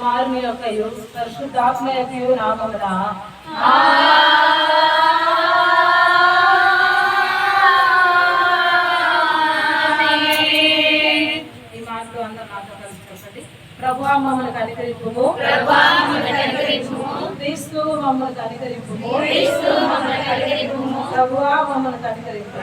కుమారుని యొక్కయు పరిశుద్ధాత్మ యొక్కయు నామమున. ఈ మాటలు అందరూ నాతో మమ్మల్ని క్రీస్తు మమ్మల్ని ప్రభువా మమ్మల్ని కనికరింపు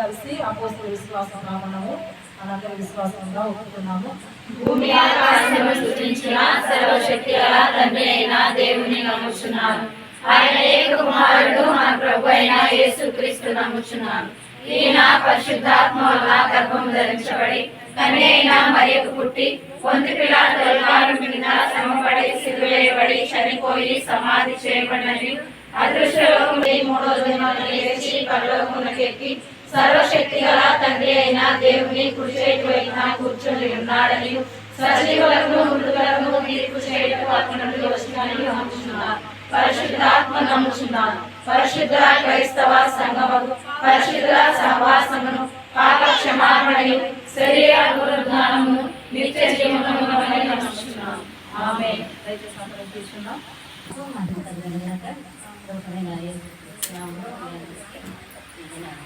కలిసి అపోస్తుల విశ్వాసం నామనము మనందరి విశ్వాసంగా ఒప్పుకున్నాము. భూమి ఆకాశము సృష్టించిన సర్వశక్తి గల తండ్రి అయిన దేవుని నమ్ముచున్నాను. ఆయన ఏక కుమారుడు మన ప్రభు అయిన యేసుక్రీస్తు నమ్ముచున్నాను. ఈయన పరిశుద్ధాత్మ వల్ల గర్భం ధరించబడి తండ్రి అయిన మరియకు పుట్టి పొంది పిల్లలు మీద శ్రమపడి సిలువేయబడి చనిపోయి సమాధి చేయబడినది. అదృశ్యలోకం మూడో దినాలు లేచి పరలోకమునకు ఎక్కి సర్వశక్తి గల తండ్రి అయిన దేవుని కుడి చేతి వైపున కూర్చొని ఉన్నాడని సజీవులకు మృతులకు తీర్పు చేయటకు అతను వచ్చినని నమ్ముచున్నాను. పరిశుద్ధాత్మ నమ్ముచున్నాను. పరిశుద్ధ క్రైస్తవ సంగమకు పరిశుద్ధ సహవాసమును పాప క్షమాపణయు శరీర అనుగ్రహము నిత్య జీవనము నమ్ముచున్నాను. ఆమె దయచేసి అందరం తీసుకున్నాం ఇది మన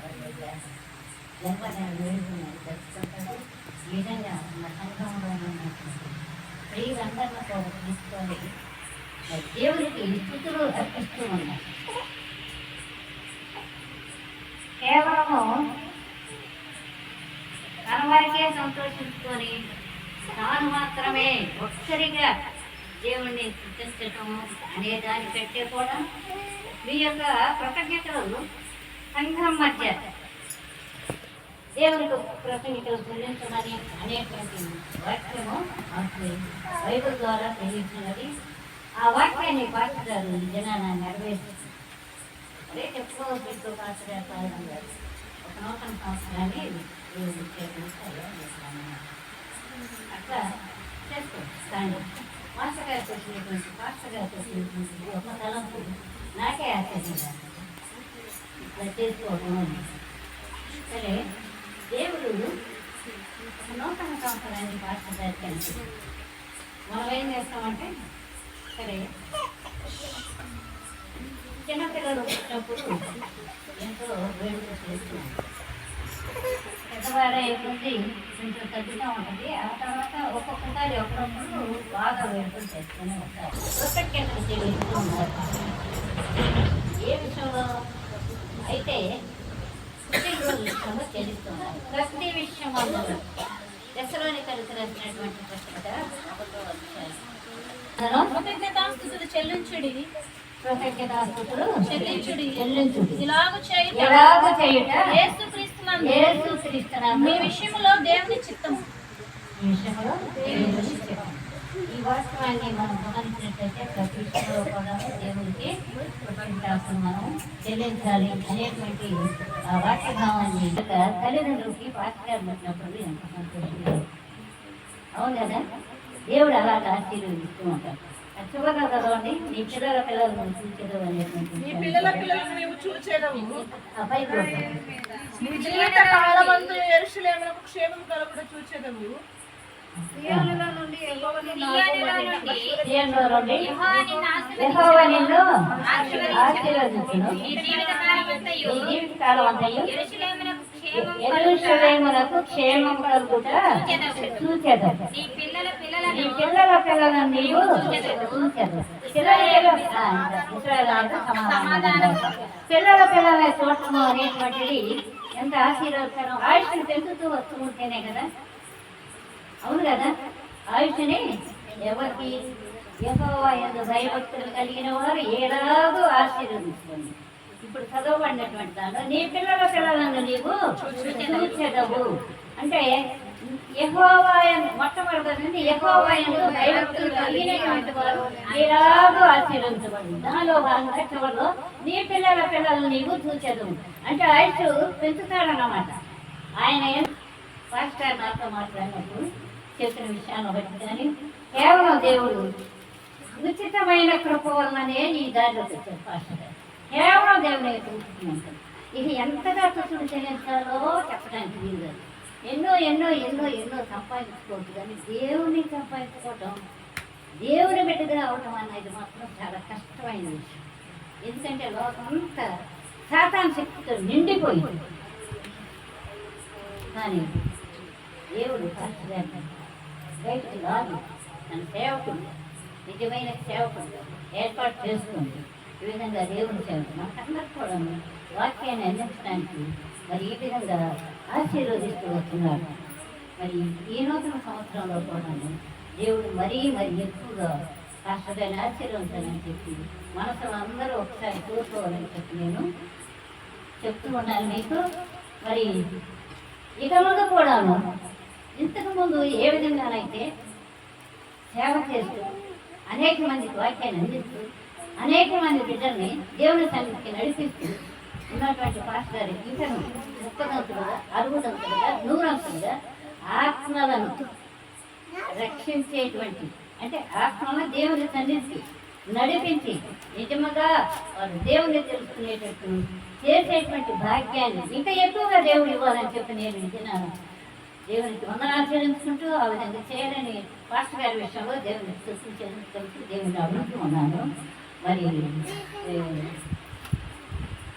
జన్మదిన వేడుకలను ప్రతి ఈ మన సంఘంలో ఉన్నటువంటి స్త్రీలందరినీ కూడా తీసుకొని దేవునికి స్థుతులు అర్పిస్తూ ఉన్నారు కేవలము తన సంతోషించుకొని తాను మాత్రమే ఒక్కరిగా దేవుణ్ణి స్థుతించటము అనే దాని కూడా మీ యొక్క కృతజ్ఞతలు సంఘం మధ్య దేవునికి కృతజ్ఞతలు చెల్లించమని అనేటువంటి వాక్యము బైబుల్ ద్వారా తెలియచున్నది ఆ వాక్యాన్ని పాటిస్తారు ఈ జనాన్ని నెరవేరుస్తుంది అదే చెప్పుకోవచ్చు పాత్ర పాలన ఒక నూతన సంవత్సరాన్ని దేవుడు చేకూరుస్తారో అట్లా చేసుకోండి. మాస్టర్ గారికి వచ్చినటువంటి పాస్టర్ గారికి వచ్చినటువంటి ఒక తలంపు నాకే ఆశ్చర్యంగా ఇట్లా చేసుకోవడం. సరే. దేవుడు నూతన సంవత్సరాన్ని పాస్టర్ గారికి మనం ఏం చేస్తామంటే సరే చిన్నపిల్లలు పుట్టినప్పుడు ఎంతో వేడుక చేస్తున్నాం పెద్దవారే కొద్ది కొంచెం తగ్గుతూ ఉంటుంది. ఆ తర్వాత ఒక్కొక్కసారి ఒకరొకరు బాగా వేడుకలు చేస్తూనే ఉంటారు. కృతజ్ఞతలు చేస్తూ ఉన్నారు ఏ విషయంలో? అయితే విషయంలో చెల్లిస్తున్నారు ప్రతి విషయం అందులో దశలోని కలిసి రాసినటువంటి కృతజ్ఞతాస్తుతులు చెల్లించుడి. కృతజ్ఞతాస్తుతులు చెల్లించుడి. చెల్లించుడి. ఇలాగ చేయుట. ఎలాగ చేయుట. యేసు క్రీస్తునందు మీ విషయంలో దేవుని చిత్తం విషయంలో దేవుని చిత్తం. ఈ వాస్తవాన్ని మనం గమనించినట్లయితే ప్రతి విషయంలో కూడా దేవుడికి కృతజ్ఞతాస్తులు మనం చెల్లించాలి అనేటువంటి ఆ వాక్య భావాన్ని యొక్క తల్లిదండ్రులకి పాఠకాలు పెట్టినప్పుడు. అవును కదా? దేవుడు అలాగ ఆశీర్వదిస్తూ ఉంటాడు. అది చివరిగా చదవండి నీ పిల్లల అనేటువంటి నీ పిల్లల అబ్బాయి నీ జీవిత కాలమందు ఎరుషులేమునకు క్షేమం కలుగుట చూచేదవు యెహోవా నిన్ను ఆశీర్వదించును. నీ జీవితకాలం అంతయు యెరూషలేమునకు క్షేమం కలుగుట. నీ పిల్లల పిల్లలను పిల్లల నీవు. పిల్లల సమాధానం చూడటము అనేటువంటిది ఎంత ఆశీర్వదకరం ఆయుష్ని పెంచుతూ వస్తూ ఉంటేనే కదా అవును కదా? ఆయుష్ని ఎవరికి? యెహోవా భయభక్తులు కలిగిన వారు ఏడాదో ఆశీర్వదిస్తుంది ఇప్పుడు చదవబడినటువంటి దాంట్లో నీ పిల్లల పిల్లలను నీవు చూచెదవు. అంటే యహోవాయను మొట్టమొదటి యహోవాయను భయభక్తులు కలిగినటువంటి వారు ఏడాదో ఆశీర్వదించబడి దానిలో భాగంగా చివరిలో నీ పిల్లల పిల్లలు నీవు చూచదు అంటే ఆయుష్ పెంచుతాడన్నమాట. ఆయన ఏం- పాస్టర్ నాతో మాట్లాడినప్పుడు చెప్పిన విషయాన్ని బట్టి కానీ కేవలం దేవుడు ఉచితమైన కృప వల్లనే నీ దారిలో వచ్చారు పాస్టర్ కేవలం దేవుని యొక్క ఇది ఎంతగా తుసుడు చెల్లించాలో చెప్పడానికి వీలు ఎన్నో ఎన్నో ఎన్నో ఎన్నో సంపాదించుకోవచ్చు కానీ దేవుని సంపాదించుకోవటం దేవుని బిడ్డగా అవటం అనేది మాత్రం చాలా కష్టమైన విషయం. ఎందుకంటే లోకం అంతా సాతాన్ శక్తితో నిండిపోయింది. కానీ దేవుడు పాస్టర్ బయటికి లాగి తన సేవకుడు. నిజమైన సేవకుడు. ఏర్పాటు చేసుకుంది. ఈ విధంగా దేవుని సేవకు మనకందరూ కూడా వాక్యాన్ని అందించడానికి మరి ఈ విధంగా ఆశీర్వదిస్తూ వస్తున్నాడు మరి ఈ నూతన సంవత్సరంలో కూడా దేవుడు మరీ మరి ఎక్కువగా కష్టమైన ఆశీర్వదించాలని చెప్పి మనసులో అందరూ ఒకసారి కోరుకోవాలని చెప్పి నేను చెప్తూ ఉన్నాను మీకు. మరి ఇక ముందు కూడాను ఇంతకు ముందు ఏ విధంగానైతే సేవ చేస్తూ అనేక మందికి వాక్యాన్ని అందిస్తూ అనేక మంది బిడ్డల్ని దేవుని సన్నిధికి నడిపిస్తూ ఉన్నటువంటి పాస్టర్ గారి ఇంకను ముప్పదంతులుగా అరుగుదంతులుగా నూరంతులుగా ఆత్మలను రక్షించేటువంటి అంటే ఆత్మలను దేవుని సన్నిధికి నడిపించి నిజముగా వారు దేవుని తెలుసుకునేటట్టు చేసేటువంటి భాగ్యాన్ని ఇంకా ఎక్కువగా దేవుడు ఇవ్వాలని చెప్పి నేను విన్నాను దేవునికి వందనాలు చెల్లించుకుంటూ ఆ విధంగా చేయాలని పాస్టర్ గారి విషయంలో దేవుని స్థుతి చెల్లించుకుంటూ దేవుని అభివృద్ధి ఉన్నాను మరి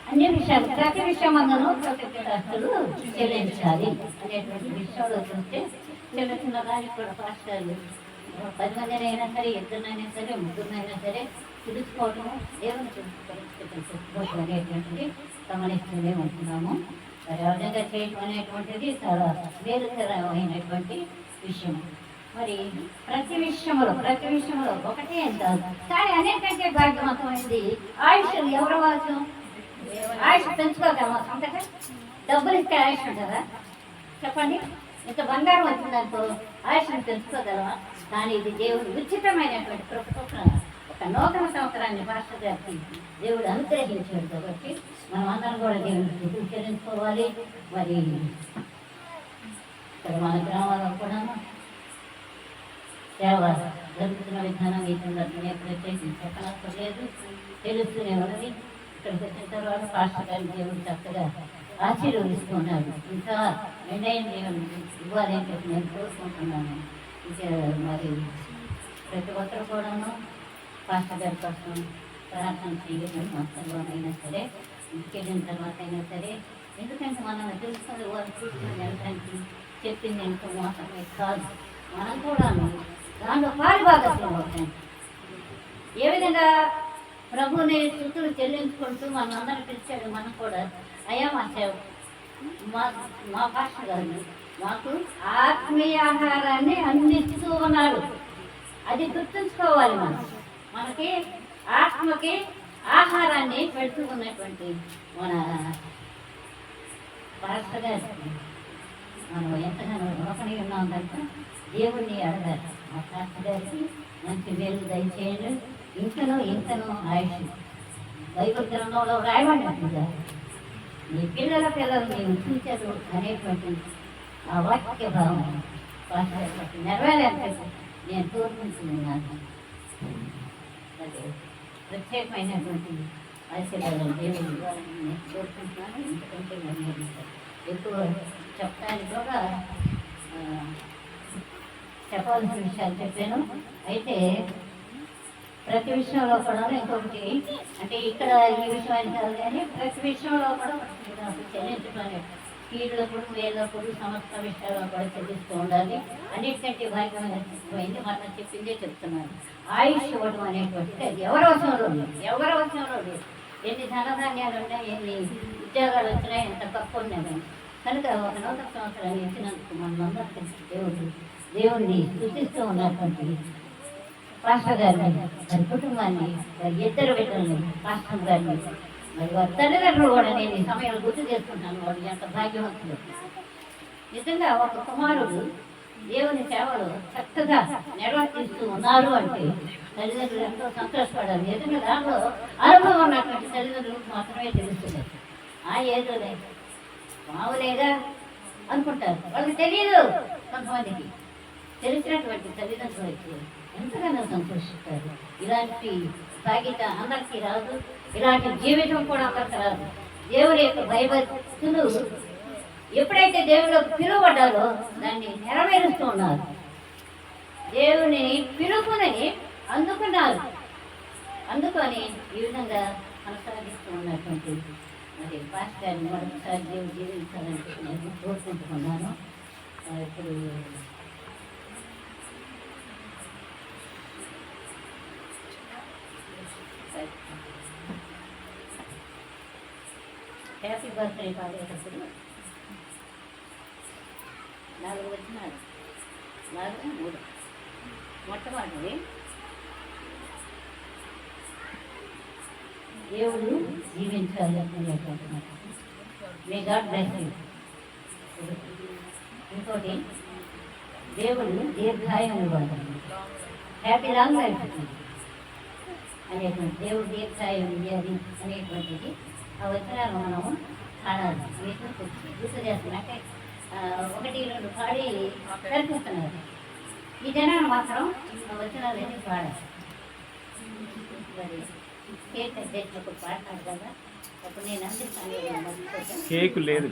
అన్ని విషయాలు ప్రతి విషయం అందరూ అసలు చెల్లించాలి అనేటువంటి విషయంలో చూస్తే చెల్లించిన దానికి కూడా పాస్టర్లు పది మందిని అయినా సరే ఇద్దరినైనా సరే ముగ్గురినైనా సరే తెలుసుకోవటము దేవుని చెప్పుకోవటం అనేటువంటిది గమనిస్తూనే ఉంటున్నాము. మరి ఆ విధంగా చేయటం అనేటువంటిది చాలా వేరుతరమైనటువంటి విషయం. మరి ప్రతి విషయంలో ప్రతి విషయంలో ఒకటే ఏం కానీ అనేకంటే భాగ్యవంతమైంది ఆయుష్ ఎవరు వాళ్ళు ఆయుష్ పెంచుకోగలమా? అంతగా డబ్బులు ఇస్తే ఆయుష్ ఉంటుందా? చెప్పండి. ఇంత బంగారం వచ్చిందనుకో ఆయుష్ని పెంచుకోగలమా? కానీ ఇది దేవుడు ఉచితమైనటువంటి కృప ఒక నూతన సంవత్సరాన్ని భాష గారికి దేవుడు అనుగ్రహించాడు కాబట్టి మనం అందరం కూడా దేవుని చెల్లించుకోవాలి మరి ఇక్కడ మన గ్రామాల్లో కూడా సేవ జరుగుతున్న విధానం ఈ సందర్భంగా ప్రత్యేకించి చెప్పనక్కర్లేదు తెలుస్తూనే ఉన్నది. ఇక్కడికి వచ్చిన తర్వాత పాస్టర్ గారి దేవుడు చక్కగా ఆశీర్వదిస్తున్నారు. ఇంకా మెండైన దేవుని ఇవ్వాలి అని చెప్పి నేను కోరుకుంటున్నాను. ఇంకా మరి ప్రతి ఒక్కరు కూడాను పాస్టర్ గారి కోసం ప్రార్థన చేయడం మొత్తంలోనైనా సరే ఇంటికి వెళ్ళిన తర్వాత అయినా సరే ఎందుకంటే మనం తెలుసుకుని వాళ్ళు చూసుకుని వెళ్ళడానికి చెప్పింది ఎంతో మోసమే కాదు. మనం కూడా దాంట్లో పారిభాగత్వం అవుతాం. ఏ విధంగా ప్రభుని స్థుతులు చెల్లించుకుంటూ మన అందరం పిలిచాడు మనం కూడా అయ్యా మా సేవ మా మా భాష గారు మాకు ఆత్మీయ ఆహారాన్ని అందిస్తూ ఉన్నాడు అది గుర్తుంచుకోవాలి మనం. మనకి ఆత్మకి ఆహారాన్ని పెట్టుకున్నటువంటి మన భాష గారు. మనం ఎంతగానో రుణపడి ఉన్నాం కనుక దేవుణ్ణి అడగాలి. మా శాస్త్ర గారికి మంచి మేలు దయచేయండి. ఇంతనో ఇంతనో ఆయుష్. బైబిల్ గ్రంథంలో రాయబడినట్టు నీ పిల్లల పిల్లలు నీవు చూచారు అనేటువంటి ఆ వాక్య భావం పాస్టర్ నెరవేరేందుకు నేను కోరుకుంటున్నాను. అదే. ప్రత్యేకమైనటువంటి ఆశీర్వాదం దేవుడు ఇవ్వాలని నేను కోరుకుంటున్నాను. ఎందుకంటే మరి ఎక్కువ చెప్పడానికి కూడా చెప్పాల్సిన విషయాలు చెప్పాను. అయితే ప్రతి విషయంలో కూడా ఇంకొకటి అంటే ఇక్కడ ఈ విషయం అని కాదు కానీ ప్రతి విషయంలో కూడా నాకు చెల్లించుకొని వేళ్ళప్పుడు సమస్త విషయాలను కూడా చదివిస్తూ ఉండాలి. అన్నిటికంటే భాగ్యమైనది మనం చెప్పిందే చెప్తున్నాను. ఆయుష్ ఇవ్వడం అనేటువంటిది అది ఎవరి అవసరంలో లేదు. ఎవరి అవసరంలో లేదు. ఎన్ని ధనధాన్యాలు ఉన్నాయి ఎన్ని ఉద్యోగాలు వచ్చినాయి ఎంత తక్కువ ఉన్నాయి కనుక ఒక నూతన సంవత్సరాన్ని ఇచ్చినందుకు మనందరికీ దేవుడు దేవుణ్ణి సృష్టిస్తూ ఉన్నటువంటి పాస్టర్ గారిని వారి కుటుంబాన్ని వారి ఇద్దరు బిడ్డల్ని పాస్టర్ గారిని మరి వారి తల్లిదండ్రులు కూడా నేను ఈ సమయంలో గుర్తు చేసుకుంటాను వాడు ఎంత భాగ్యవంతులు నిజంగా ఒక కుమారుడు దేవుని సేవలు చక్కగా నిర్వర్తిస్తూ ఉన్నారు అంటే తల్లిదండ్రులు ఎంతో సంతోషపడాలి. ఎందుకంటే దాంట్లో అనుభవం ఉన్నటువంటి తల్లిదండ్రులకు మాత్రమే తెలుస్తుంది. ఆ ఏదోలే. మామూలేగా అనుకుంటారు. వాళ్ళకి తెలియదు కొంతమందికి. తెలిసినటువంటి తల్లిదండ్రులకి ఎంతగానో సంతోషిస్తారు. ఇలాంటి సాగిత అందరికీ రాదు. ఇలాంటి జీవితం కూడా అక్కడ రాదు దేవుడి యొక్క భయభక్తులు ఎప్పుడైతే దేవుడు పిలువబడ్డారో దాన్ని నెరవేరుస్తూ ఉన్నారు. దేవుని పిలుపుని అందుకున్నారు. అందుకొని ఈ విధంగా కొనసాగిస్తూ ఉన్నటువంటి మరి పాస్టర్ మరొకసారి దేవుడు జీవించాలని కోరుకుంటున్నాను. ఇప్పుడు హ్యాపీ బర్త్డే పాడేటప్పుడు నాలుగు వచ్చినాడు నాలుగు మూడు మొట్టమొదటిది దేవుడు జీవించాలి అనేటువంటి మాట మే గాడ్ బ్లెస్ యూ ఇంకోటి దేవుడు దీర్ఘాయం ఇవ్వాలి హ్యాపీ లాంగ్ లైఫ్ అనేటువంటి దేవుడు దీర్ఘాయం ఇవ్వాలి అనేటువంటిది ఆ వచనాలు మనము పాడాలి వీటిని గుర్తు చేస్తున్నాం అంటే ఒకటి రెండు పాడి కల్పిస్తున్నారు ఈ జనాలు మాత్రం ఆ వచనాలు అన్ని పాడాలి మరి కేక్ అధ్యక్షులకు పాడతాడు కదా అప్పుడు నేను అందిస్తాను కేకు లేదు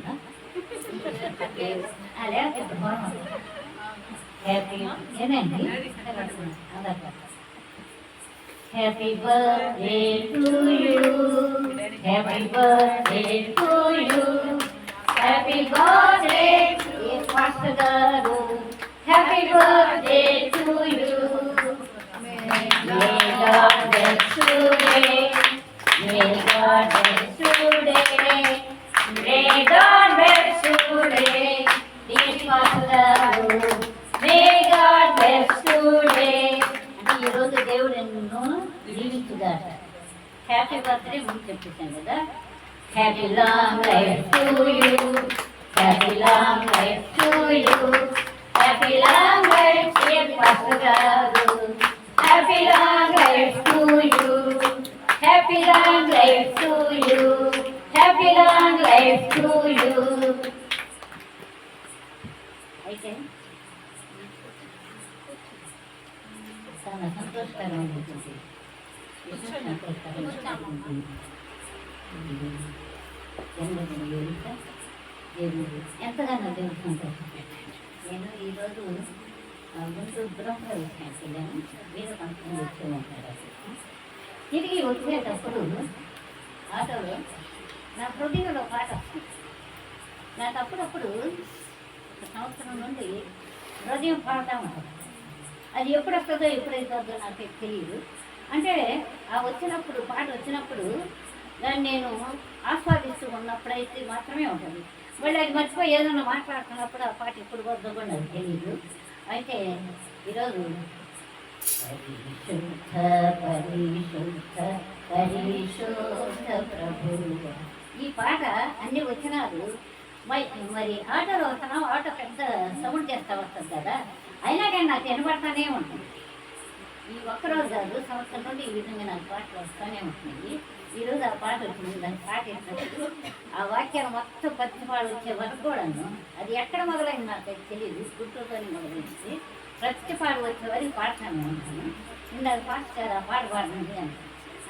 హ్యాపీ ఏనండి Happy birthday to you. Happy birthday to you. Happy birthday to Pastor Garu. Happy birthday to you. May God bless today. May God bless today. May God bless today. Dear Pastor Garu. May God bless అంటే ఈరోజు దేవుడు నిన్ను జీవించుగాక happy birthday ముందు చెప్పేశాను కదా happy long life to you happy long life to you happy long life dear pastor గారు happy long life to you happy long life to you happy long life to you అయితే చాలా సంతోషకరంగా ఉంటుంది దేవుడు ఎంతగానో దేవుడు సంతోషం నేను ఈరోజు ముందు ముందు వచ్చాను వెళ్ళాను వీరు కొంతమంది వచ్చి ఉంటారు తిరిగి వచ్చేటప్పుడు ఆటోలో నా హృదయంలో పాట నాకు అప్పుడప్పుడు ఒక సంవత్సరం నుండి హృదయం పాడుతూ ఉంటుంది అది ఎప్పుడు వస్తుందో ఎప్పుడు నాకు తెలియదు అంటే ఆ వచ్చినప్పుడు పాట వచ్చినప్పుడు దాన్ని నేను ఆస్వాదిస్తూ ఉన్నప్పుడైతే మాత్రమే ఉంటుంది. మళ్ళీ అది మర్చిపోయి ఏదైనా మాట్లాడుతున్నప్పుడు ఆ పాట ఎప్పుడు వద్దో కూడా నాకు తెలియదు అయితే ఈరోజు పరిశుద్ధ పరిశుద్ధ పరిశుద్ధ ప్రభు. ఈ పాట అన్ని వచ్చినారు మరి మరి ఆటోలో వస్తున్నాం ఆటో పెద్ద సౌండ్ చేస్తా వస్తుంది కదా. అయినా కానీ నాకు వినబడతానే ఉంటుంది. ఈ ఒక్కరోజు కాదు సంవత్సరం నుండి ఈ విధంగా నాకు పాటలు వస్తూనే ఉంటుంది ఈరోజు ఆ పాట వచ్చింది దాని పాట ఆ వాక్యాలు మొత్తం పత్తి పాడు వచ్చే వరకు కూడాను అది ఎక్కడ మొదలైంది నాకు అది తెలియదు గుర్తుతోనే మొదలైంది. ప్రతి పాడు వచ్చే వరకు పాడతాను ఉంటాను ఇందాక పాట ఆ పాట పాడండి అని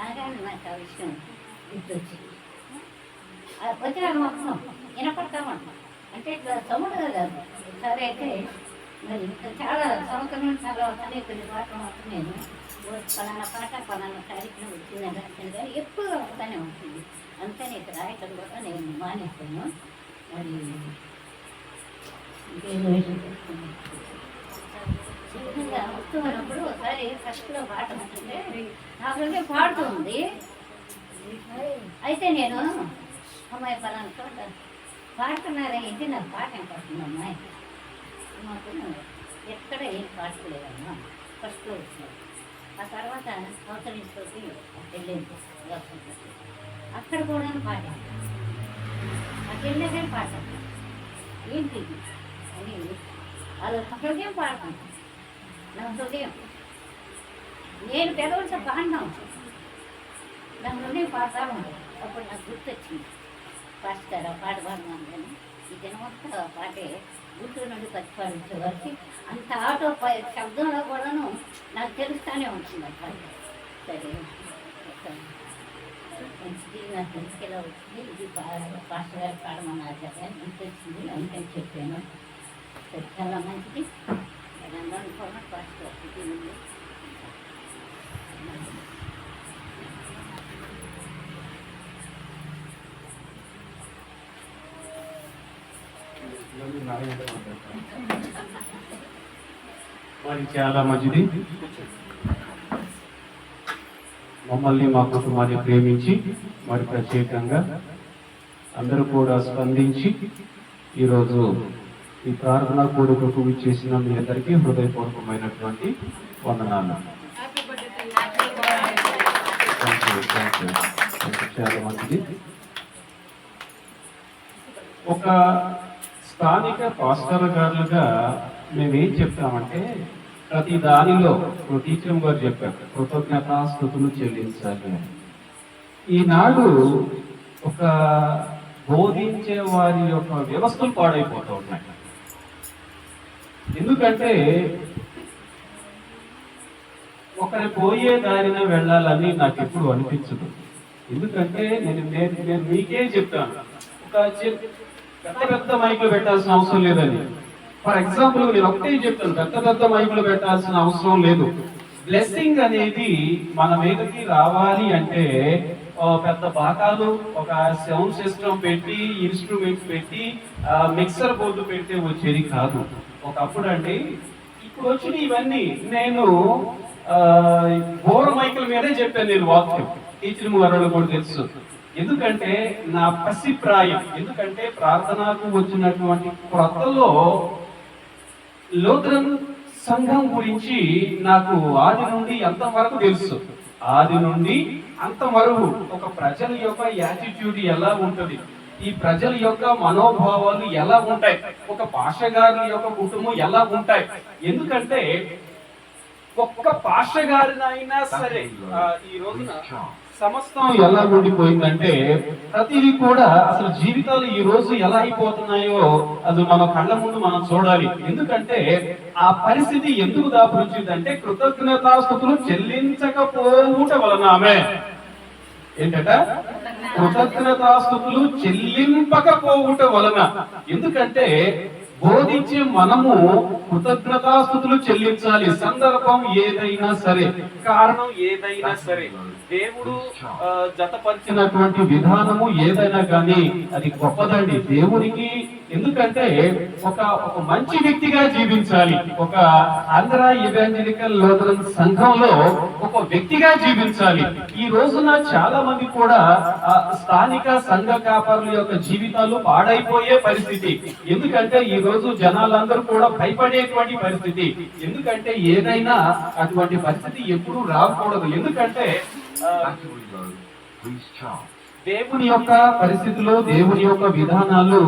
అనగానే నాకు ఆ విషయం గుర్తొచ్చింది. ఆ వచ్చిన మొత్తం వినపడతామంటాం అంటే ఇట్లా సౌండ్ కదా సరే అయితే మరి చాలా సంవత్సరం చాలా తర్వాత కొన్ని పాటలు మాత్రం నేను పలానా పాట పలానా కార్యక్రమం వచ్చిందని రాశాను కానీ ఎక్కువగా వస్తానే ఉంటుంది. అందుకని ఇక్కడ రాయటం కూడా నేను మానేస్తాను మరి వస్తున్నప్పుడు ఒకసారి ఫస్ట్లో పాట ఉంటుంటే నాకంటే పాడుతుంది అయితే నేను అమ్మాయి పలానా పాట పాడుతున్నారా ఏంటి నాకు పాట వినపడుతుంది అమ్మాయి. మాకు ఎక్కడ ఏం పాడుకోలేదమ్మా ఫస్ట్లో వచ్చినాడు ఆ తర్వాత అవతరించుకోకి వెళ్ళింది దర్శనంకి. అక్కడ కూడా పాట అక్కడ పాట పాడాను ఏంటి అని అది ఒక హృదయం పాడుకుంటాం నా హృదయం. నేను పెదవులతో పాడినాం నా హృదయం పాడతా ఉంటాను అప్పుడు నాకు గుర్తొచ్చింది. పాస్టర్ ఆ పాట పాడున్నాను కానీ ఈ జనమంతా పాటే గుంటూరు నుండి ప్రతిపాదించే వరకు అంత ఆటో శబ్దంలో కూడాను నాకు తెలుస్తూనే ఉంటుంది అట్లా. సరే. మంచిది నాకు తీసుకెళ్ళ వచ్చింది. ఇది పాస్టర్ గారు పాడమన్నారు కదా నాకు తెలిసింది అందుకని చెప్పాను. సరే చాలా మంచిది. నేను అనుకున్నా పాస్టర్ గారు ఇది ఉంది. మరి చాలా మంచిది మమ్మల్ని మా కుటుంబాన్ని ప్రేమించి మరి ప్రత్యేకంగా అందరూ కూడా స్పందించి ఈరోజు ఈ ప్రార్థన కోరికకు ఇచ్చేసిన మీ అందరికీ హృదయపూర్వకమైనటువంటి వందనాలు. చాలా మంచిది ఒక స్థానిక పాస్టర్ గారులుగా మేమేం చెప్తామంటే ప్రతి దానిలో టీచర్ గారు చెప్పారు కృతజ్ఞతాస్థుతులు చెల్లించాలి అని. ఈనాడు ఒక బోధించే వారి యొక్క వ్యవస్థలు పాడైపోతూ ఉన్నాయి. ఎందుకంటే ఒకరి పోయే దారిన వెళ్ళాలని నాకు ఎప్పుడు అనిపించదు. ఎందుకంటే నేను నేను నేను మీకే చెప్తాను. ఒక పెద్ద పెద్ద మైకులు పెట్టాల్సిన అవసరం లేదని ఫర్ ఎగ్జాంపుల్ నేను ఒకటే చెప్తాను పెద్ద పెద్ద మైకులు పెట్టాల్సిన అవసరం లేదు. బ్లెస్సింగ్ అనేది మన మీదకి రావాలి అంటే పెద్ద బాకాలు ఒక సౌండ్ సిస్టమ్ పెట్టి ఇన్స్ట్రుమెంట్స్ పెట్టి మిక్సర్ బోర్డు పెడితే వచ్చేది కాదు. ఒకప్పుడు అండి ఇప్పుడు వచ్చిన ఇవన్నీ నేను బోర్ మైకుల మీదే చెప్పాను నేను వాక్యం. టీచర్ గారు కూడా తెలుసు. ఎందుకంటే నా పసిప్రాయం ఎందుకంటే ప్రార్థనకు వచ్చినటువంటి కొత్తలో లోతరం సంఘం గురించి నాకు ఆది నుండి అంతవరకు తెలుసు. ఆది నుండి అంతవరకు ఒక ప్రజల యొక్క యాటిట్యూడ్ ఎలా ఉంటుంది? ఈ ప్రజల యొక్క మనోభావాలు ఎలా ఉంటాయి? ఒక భాషగారుల యొక్క కుటుంబం ఎలా ఉంటాయి? ఎందుకంటే ఒక్క భాషగారినైనా సరే ఈ రోజున సమస్తం ఎలా ఉండిపోయిందంటే ప్రతిదీ కూడా అసలు జీవితాలు ఈ రోజు ఎలా అయిపోతున్నాయో అది మన కళ్ళ ముందు మనం చూడాలి. ఎందుకంటే ఆ పరిస్థితి ఎందుకు దాపురించిందంటే కృతజ్ఞతాస్థుతులు చెల్లించకపోవుట వలన ఆమె. ఏంటట? కృతజ్ఞతాస్థుతులు చెల్లింపకపోవుట వలన. ఎందుకంటే బోధించే మనము కృతజ్ఞతాస్థుతులు చెల్లించాలి. సందర్భం ఏదైనా సరే. కారణం ఏదైనా సరే. దేవుడు జతపరిచినటువంటి విధానము ఏదైనా కానీ అది గొప్పదండి. దేవునికి ఎందుకంటే ఒక ఒక మంచి వ్యక్తిగా జీవించాలి. ఒక ఆంధ్ర ఇవాంజలికల్ లోతరన్ సంఘంలో ఒక వ్యక్తిగా జీవించాలి. ఈ రోజున చాలా మంది కూడా స్థానిక సంఘ కాపరుల యొక్క జీవితాలు పాడైపోయే పరిస్థితి. ఎందుకంటే ఈ రోజు జనాలందరూ కూడా భయపడేటువంటి పరిస్థితి. ఎందుకంటే ఏదైనా అటువంటి పరిస్థితి ఎప్పుడూ రాకూడదు. ఎందుకంటే ఆ, దేవుని యొక్క పరిస్థితుల్లో దేవుని యొక్క విధానాలు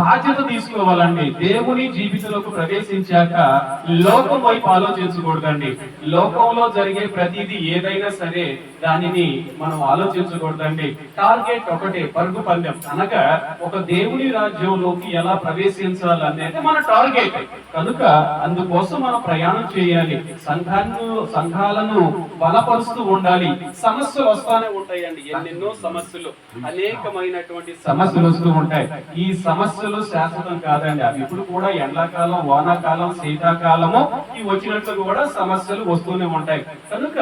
బాధ్యత తీసుకోవాలండి. దేవుని జీవితంలోకి ప్రవేశించాక లోకం వైపు ఆలోచించకూడదండి లోకంలో జరిగే ప్రతిదీ ఏదైనా సరే దానిని మనం ఆలోచించకూడదండి. టార్గెట్ ఒకటే పరుగు పందెం. అనగా ఒక దేవుని రాజ్యంలోకి ఎలా ప్రవేశించాలి అనేది మన టార్గెట్. కనుక అందుకోసం మనం ప్రయాణం చేయాలి. సంఘాన్ని సంఘాలను బలపరుస్తూ ఉండాలి. సమస్యలు వస్తానే ఉంటాయండి. ఎన్నెన్నో సమస్యలు. అనేకమైనటువంటి సమస్యలు వస్తూ ఉంటాయి. ఈ సమస్యలు శాశ్వతం కాదండి. అవి ఇప్పుడు కూడా ఎండాకాలం వానాకాలం శీతాకాలము ఈ వచ్చినట్లు కూడా సమస్యలు వస్తూనే ఉంటాయి. కనుక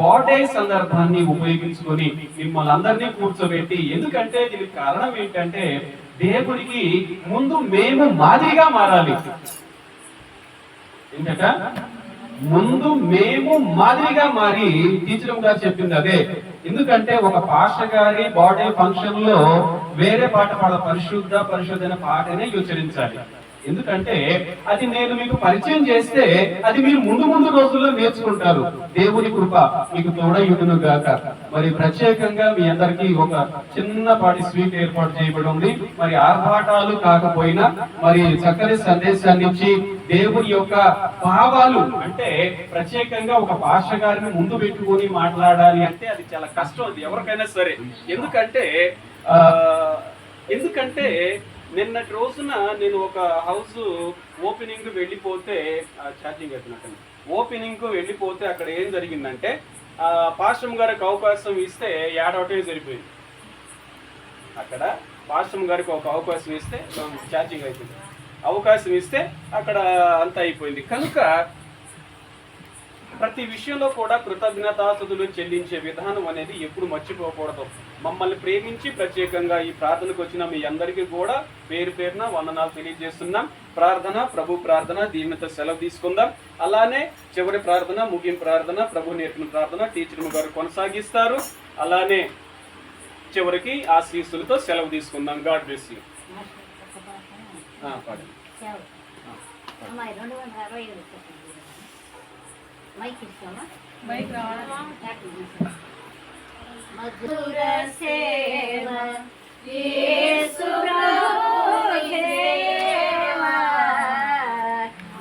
బాడే సందర్భాన్ని ఉపయోగించుకొని మిమ్మల్ని అందరినీ కూర్చోబెట్టి ఎందుకంటే దీనికి కారణం ఏంటంటే దేవుడికి ముందు మేము మాదిరిగా మారాలి. ఏంటట? ముందు మేము మాదిరిగా మారి టీచర్ గారు చెప్పింది అదే. ఎందుకంటే ఒక పాష గారి బాడీ ఫంక్షన్లో వేరే పాట పాడ పరిశుద్ధ పరిశుద్ధ పాటనే యోచరించాలి ఎందుకంటే అది నేను మీకు పరిచయం చేస్తే అది మీరు ముందు ముందు రోజుల్లో నేర్చుకుంటారు. దేవుని కృప మీకు తోడయుడును గాక. మరి ప్రత్యేకంగా మీ అందరికీ ఒక చిన్నపాటి స్వీట్ ఏర్పాటు చేయబడి ఉంది. మరి ఆర్భాటాలు కాకపోయినా మరి చక్కని సందేశాన్ని ఇచ్చి దేవుని యొక్క భావాలు అంటే ప్రత్యేకంగా ఒక భాష గారిని ముందు పెట్టుకొని మాట్లాడాలి అంటే అది చాలా కష్టం. అది ఎవరికైనా సరే. ఎందుకంటే ఎందుకంటే నిన్నటి రోజున నేను ఒక హౌస్ ఓపెనింగ్ వెళ్ళిపోతే ఛార్జింగ్ అవుతున్నట్టు ఓపెనింగ్ వెళ్ళిపోతే అక్కడ ఏం జరిగిందంటే ఆ పాశ్రం గారికి అవకాశం ఇస్తే ఏడవటమే సరిపోయింది. అక్కడ పాశ్రం గారికి ఒక అవకాశం ఇస్తే ఛార్జింగ్ అయిపోయింది. అవకాశం ఇస్తే అక్కడ అంతా అయిపోయింది. కనుక ప్రతి విషయంలో కూడా కృతజ్ఞతాసులు చెల్లించే విధానం అనేది ఎప్పుడు మర్చిపోకూడదు. మమ్మల్ని ప్రేమించి ప్రత్యేకంగా ఈ ప్రార్థనకు వచ్చిన మీ అందరికీ కూడా పేరు పేరున వందనాలు తెలియజేస్తున్నాం. ప్రార్థన ప్రభు ప్రార్థన దీనితో సెలవు తీసుకుందాం. అలానే చివరి ప్రార్థన ముగింపు ప్రార్థన ప్రభు నేర్పిన ప్రార్థన టీచర్ గారు కొనసాగిస్తారు. అలానే చివరికి ఆశీస్సులతో సెలవు తీసుకుందాం. God bless you. పాడండి. మైక్ ఇస్తామా మధుర సేవ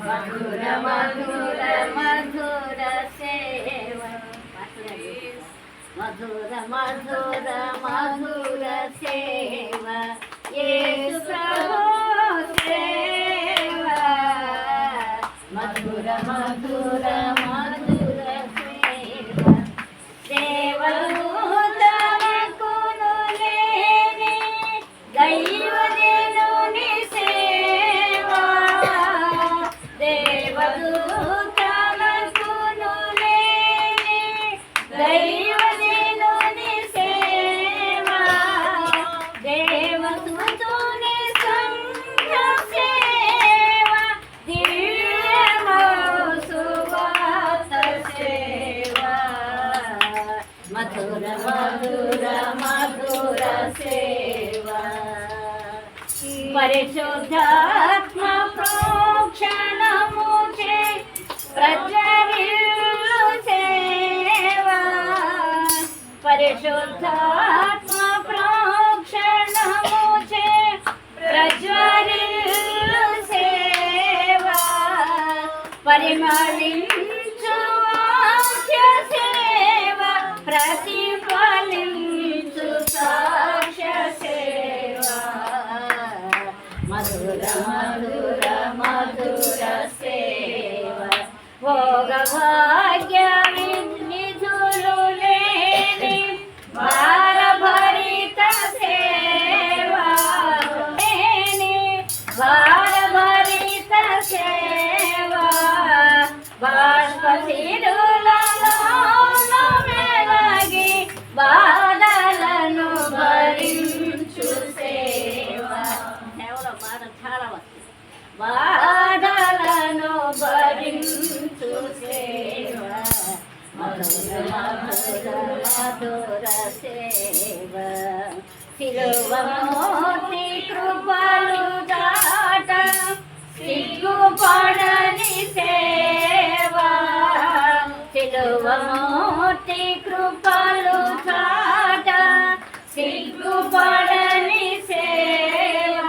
మధుర మధుర మధుర సేవ మధుర మధుర మధుర సేవ ప్రభు సేవ. శిలువమూర్తి కృపలు దాట. సిగ్గుపడని సేవ. శిలువమూర్తి కృపలు దాట. సిగ్గుపడని సేవ.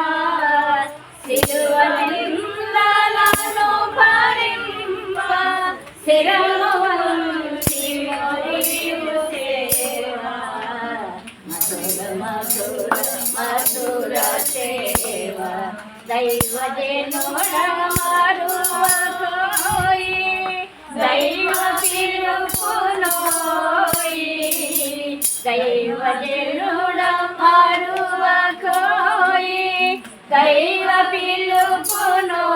శిలువ నిందలను భరింప. శిరము దైవ పిలుపునోయి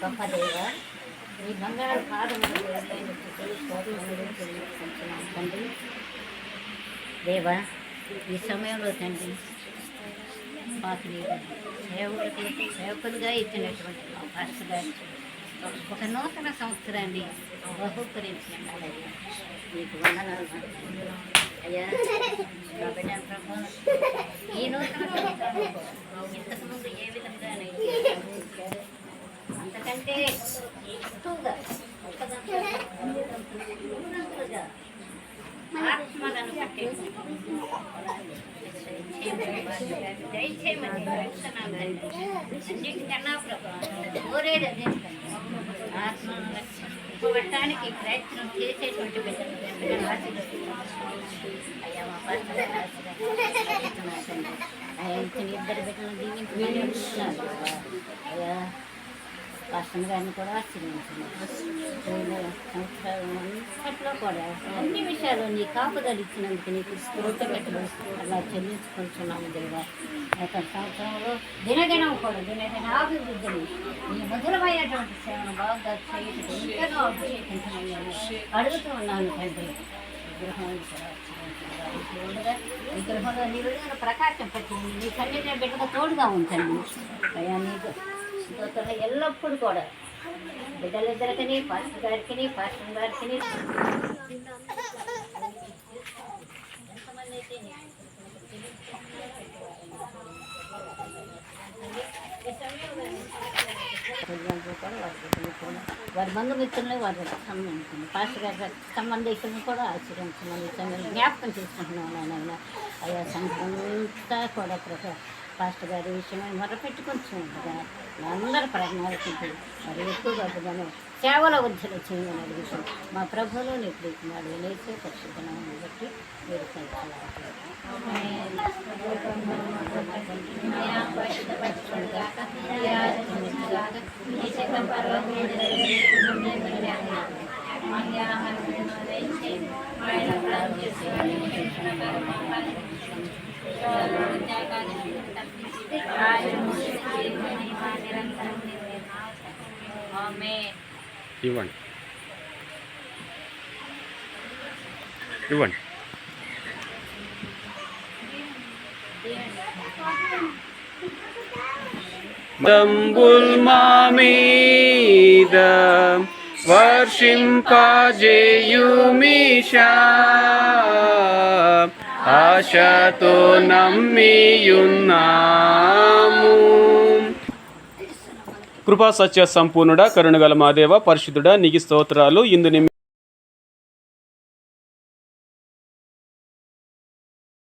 గొప్ప దేవ ఈ బంగారు పాదములు తండ్రి దేవ ఈ సమయంలో తండ్రి మాకు నీవు సేవకులకు సేవకులుగా ఇచ్చినటువంటి అవకాశంగా ఒక నూతన సంవత్సరాన్ని బహుకరించండి మీకు వందనాలు. అయ్యా ఈ నూతన సంవత్సరం ఇంతకుముందు ఏ విధంగా అంతకంటే ఎక్కువగా ఒకదంతగా ఆత్మలను పట్టి దయచేయమని ప్రార్థనాలు తండ్రి. అన్నిటికన్నా ప్రభు కోరేది అదే ఆత్మను రక్షించబడటానికి ప్రయత్నం చేసేటువంటి బిడ్డలు బిడ్డలను ఆశీర్వదించండి. అయ్యా మా పాత్రలను ఆశీర్వదించండి. అయ్యా ఇచ్చిన ఇద్దరు బిడ్డలను దీవించమని అడుగుతున్నాను అయ్యా పాస్టర్ కానీ కూడా ఆశీర్వదించండి. సంవత్సరాలు కూడా అన్ని విషయాలు నీ కాపుదలు ఇచ్చినందుకు నీకు కృతజ్ఞతలు అలా చెల్లించుకుంటున్నాము దేవా. గత సంవత్సరంలో దినదినం కూడా దినదిన అభివృద్ధిని నీ మధురమైనటువంటి సేవను బాగా చేయటం ఇంకనూ అభిషేకించమని అడుగుతూ ఉన్నాను తండ్రి. విగ్రహం విగ్రహంలో నీ విడుదల ప్రకాశం పెట్టింది నీ సన్నిధి బిడ్డకు తోడుగా ఉంచండి. అయ్యా నీకు స్తోత్రం ఎల్లప్పుడూ కూడా. బిడ్డలిద్దరికని పాస్టర్ గారికి పాస్టర్ గారికి కూడా వారి బిడ్డలు కూడా వారి బంధుమిత్రులు వారి సంబంధించింది. పాస్టర్ గారి సంబంధితులను కూడా ఆశ్రయించమని ఈ జ్ఞాపకం చేసుకుంటున్నాను ఆయన అయ్యా సంఘం అంతా కూడా ప్రభు పాస్టర్ గారి విషయమై మొరపెట్టుకుంటూ కదా అందరూ ప్రార్థనలకి మరి ఎక్కువ మనం సేవల వృద్ధిలో చేయమని అడుగుతాం మా ప్రభువులో నీ ప్రీతినాడు లేచే పరిశుద్ధనాన్ని బట్టి మీరు కలిసి ఇవ్వండి. ఇవ్వండి. దంబుల్ మామీద వర్షింపజేయుమిషా. ఆశతో నమ్మియున్నాము. కృపా సత్య సంపూర్ణుడ కరుణగల మాదేవ పరిశుద్ధుడ నీకు స్తోత్రాలు. ఇందు నిమి